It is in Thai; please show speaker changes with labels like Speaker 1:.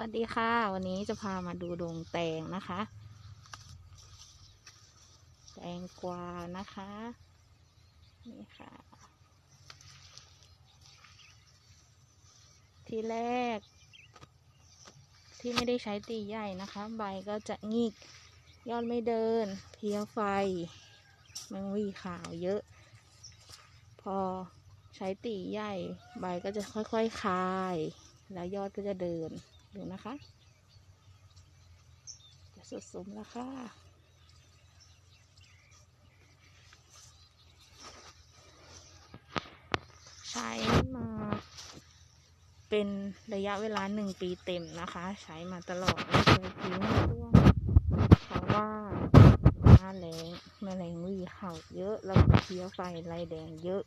Speaker 1: วัสดีค่ะ วันนี้จะพามาดูดงแตงนะคะ แตงกวานะคะ นี่ค่ะ ที่แรก ที่ไม่ได้ใช้ตีใหญ่นะคะ ใบก็จะงิกยอดไม่เดิน เพียไฟแมงวีขาวเยอะ พอใช้ตีใหญ่ ใบก็จะค่อยๆคลายแล้วยอดก็จะเดิน ดูนะคะจะสดสมแล้วค่ะใช้มาเป็นระยะเวลาหนึ่งปีเต็มนะคะ ใช้มาตลอดไม่เคยทิ้งช่วงเพราะว่าหน้าแรงแมลงวีเห่าเยอะแล้วเพลี้ยไฟลายแดงเยอะ